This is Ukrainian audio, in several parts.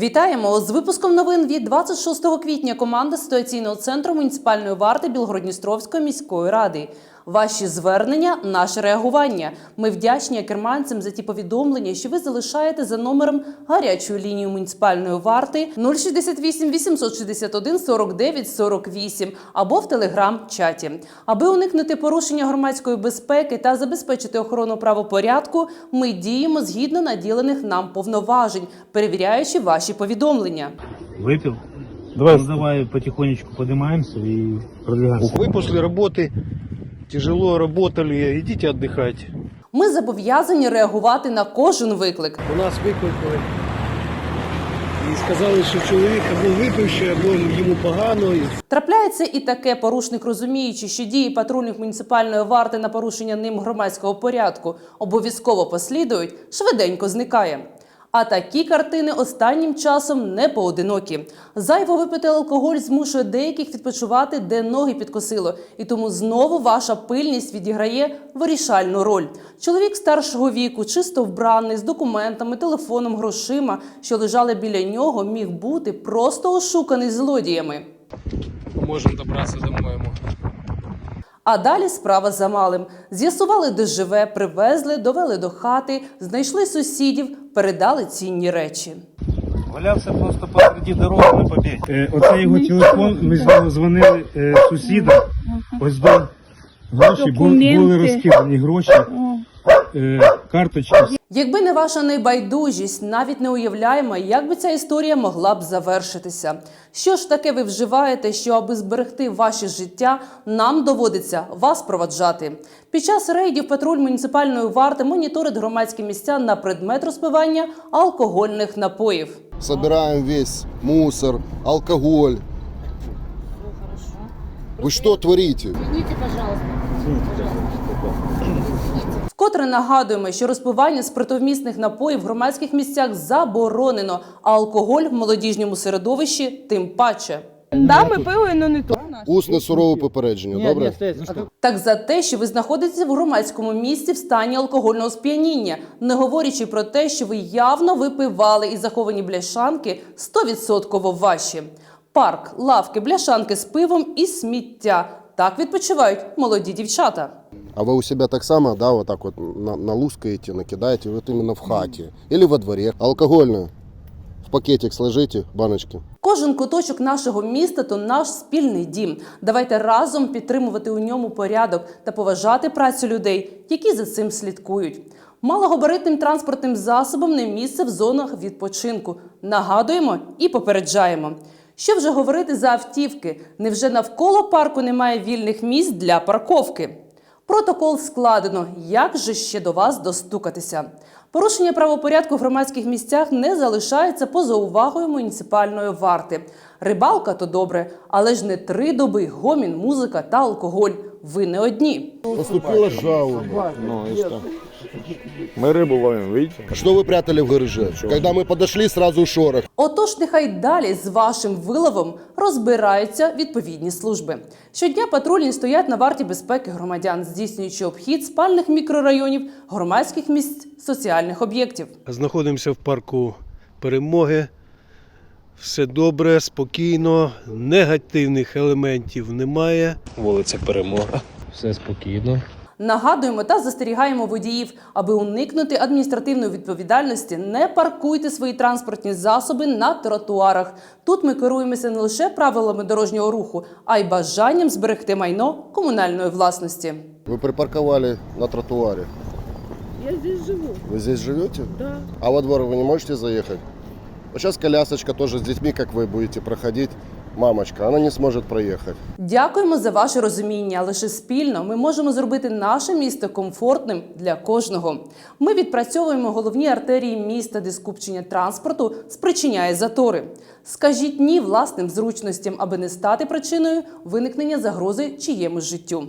Вітаємо з випуском новин від 26 квітня. Команда ситуаційного центру муніципальної варти Білгородністровської міської ради Ваші звернення, наше реагування. Ми вдячні керманцям за ті повідомлення, що ви залишаєте за номером гарячої лінії муніципальної варти 068 861 49 48 або в телеграм-чаті. Аби уникнути порушення громадської безпеки та забезпечити охорону правопорядку, ми діємо згідно наділених нам повноважень, перевіряючи ваші повідомлення. Выпил? Давай. Ну, давай потихонечку поднимаемся и продвигаемся. Вы после работы тяжело работали, идите отдыхать. Ми зобов'язані реагувати на кожен виклик. У нас викликали і сказали, що чоловік або випивши, або йому погано. Трапляється і таке порушник, розуміючи, що дії патрульних муніципальної варти на порушення ним громадського порядку обов'язково послідують, швиденько зникає. А такі картини останнім часом не поодинокі. Зайво випити алкоголь змушує деяких відпочивати, де ноги підкосило, і тому знову ваша пильність відіграє вирішальну роль. Чоловік старшого віку, чисто вбраний, з документами, телефоном, грошима, що лежали біля нього, міг бути просто ошуканий злодіями. Поможем добраться домой ему. А далі справа за малим. З'ясували, де живе, привезли, довели до хати, знайшли сусідів, передали цінні речі. Валявся просто посреди дороги на побіг. Е, оце його телефон, ми з нього дзвонили е, сусідам. Ось до гроші бу- були розкидані гроші, е, карточки. Якби не ваша небайдужість, навіть не уявляємо, як би ця історія могла б завершитися. Що ж таке ви вживаєте, що аби зберегти ваше життя, нам доводиться вас проваджати. Під час рейдів патруль муніципальної варти моніторить громадські місця на предмет розпивання алкогольних напоїв. собираем весь мусор, алкоголь. Вы что творите? Вкотре нагадуємо, що розпивання спиртовмісних напоїв в громадських місцях заборонено, а алкоголь в молодіжньому середовищі тим паче. Да, ми пили, але не то. Усне сурове попередження, добре? Так за те, що ви знаходитеся в громадському місці в стані алкогольного сп'яніння, не говорячи про те, що ви явно випивали і заховані бляшанки 100% ваші. Парк, лавки, бляшанки з пивом і сміття. Так відпочивають молоді дівчата. А вы у себя так само, да, вот так вот на- налускаете, накидаете, вот именно в хате или во дворе. Алкогольное. В пакетик сложите, баночки. Кожен куточок нашого міста то наш спільний дім. Давайте разом підтримувати у ньому порядок та поважати працю людей, які за цим слідкують. Малогабаритним транспортним засобам не місце в зонах відпочинку. Нагадуємо і попереджаємо. Що вже говорити за автівки? Невже навколо парку немає вільних місць для парковки? Протокол складено. Як же ще до вас достукатися? Порушення правопорядку в громадських місцях не залишається поза увагою муніципальної варти. Рибалка то добре, але ж не три доби гомін, музика та алкоголь Ви не одні. Поступила жалоба. Ну и что? Мы рыбу ловим, видите? Что вы прятали в гараже? Когда мы подошли, сразу шорох. Отож, нехай далі з вашим виловом розбираються відповідні служби. Щодня патрульні стоять на варті безпеки громадян, здійснюючи обхід спальних мікрорайонів, громадських місць, соціальних об'єктів. знаходимося в парку перемоги. Все добре, спокійно, негативних елементів немає. Вулиця Перемога. Все спокійно. Нагадуємо та застерігаємо водіїв, аби уникнути адміністративної відповідальності, не паркуйте свої транспортні засоби на тротуарах. Тут ми керуємося не лише правилами дорожнього руху, а й бажанням зберегти майно комунальної власності. Вы припарковали на тротуаре. Я здесь живу. Вы здесь живете? Да. А во двор вы не можете заехать? Вот сейчас колясочка тоже с детьми, как вы будете проходить. Мамочка, она не сможет проехать. Дякуємо за ваше розуміння. Лише спільно ми можемо зробити наше місто комфортним для кожного. Ми відпрацьовуємо головні артерії міста, де скупчення транспорту спричиняє затори. Скажіть ні власним зручностям, аби не стати причиною виникнення загрози чиємусь життю.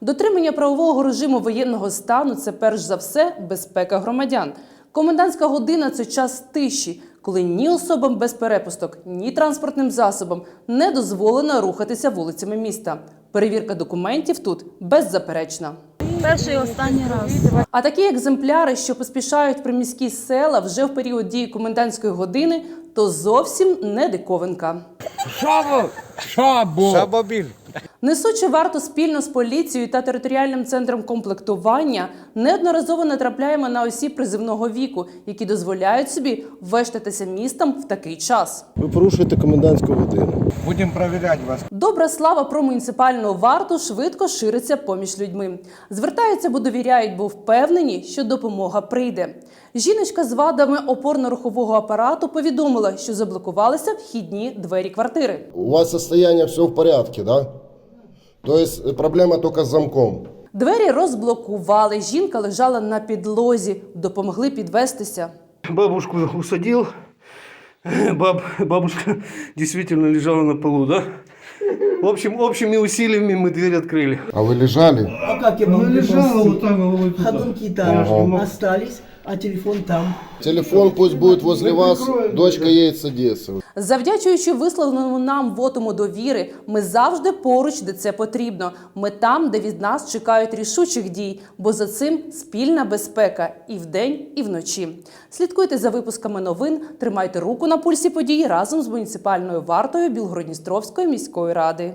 Дотримання правового режиму воєнного стану це перш за все безпека громадян. Комендантська година це час тиші, коли ні особам без перепусток, ні транспортним засобам не дозволено рухатися вулицями міста. Перевірка документів тут беззаперечна. Перший і останній раз. А такі екземпляри, що поспішають в приміські села вже в період дії комендантської години, то зовсім не диковинка. Шабабиль. Несучи варту спільно з поліцією та територіальним центром комплектування, неодноразово натрапляємо на осіб призивного віку, які дозволяють собі вештатися містом в такий час. Ви порушуєте комендантську годину. Будем проверять вас. Добра слава про муніципальну варту швидко шириться поміж людьми. Звертаються, бо довіряють, бо впевнені, що допомога прийде. Жіночка з вадами опорно-рухового апарату повідомила, що заблокувалися вхідні двері квартири. У вас состояние все в порядке, да? То есть э, проблема только с замком. Двері розблокували. Жінка лежала на підлозі, допомогли підвестися. Бабушку усадил. Баб, бабушка действительно лежала на полу, да? В общем, общими усилиями мы дверь открыли. А вы лежали? А как я могу лежала доползти? вот там, Ходунки там остались, а телефон там. Телефон пусть будет возле вас. Дочка едет с Одессы. Завдячуючи висловленому нам вотому довіри, ми завжди поруч, де це потрібно. Ми там, де від нас чекають рішучих дій, бо за цим спільна безпека і вдень, і вночі. Слідкуйте за випусками новин, тримайте руку на пульсі подій разом з муніципальною вартою Білгородністровської міської ради.